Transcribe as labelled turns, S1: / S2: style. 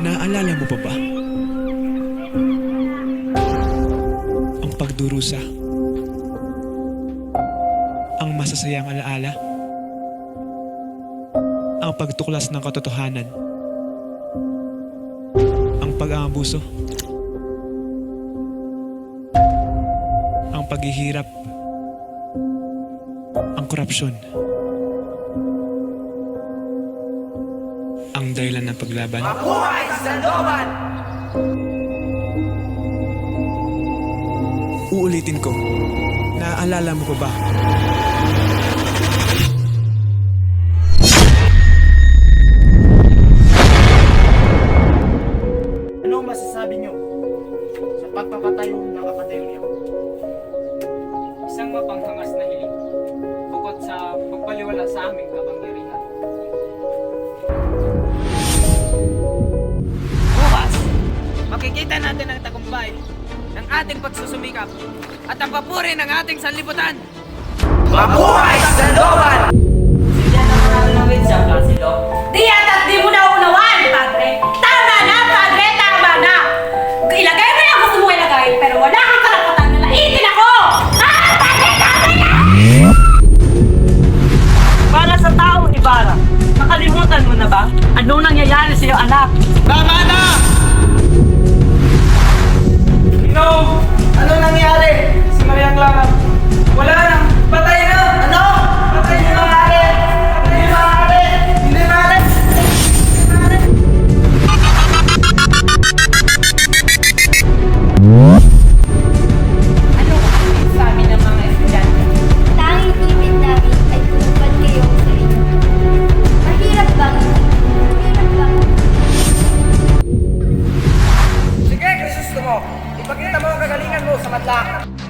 S1: Naaalala mo pa ba? Ang pagdurusa. Ang masasayang alaala. Ang pagtuklas ng katotohanan. Ang pag-aabuso. Ang paghihirap. Ang korupsyon. Ang korupsyon dahilan ng paglaban. Uulitin ko. Naaalala mo pa ba?
S2: Ano ang masasabi niyo sa pagpapatayo ng akademya?
S3: Isang mapanghangas na hiling bukod sa pagpaliwala sa aming ang tagumpay ng ating pagsusumikap at ang papuri ng ating sanlibutan.
S4: Di at di mo na
S2: Sige, Kristosto mo! Ipakita mo ang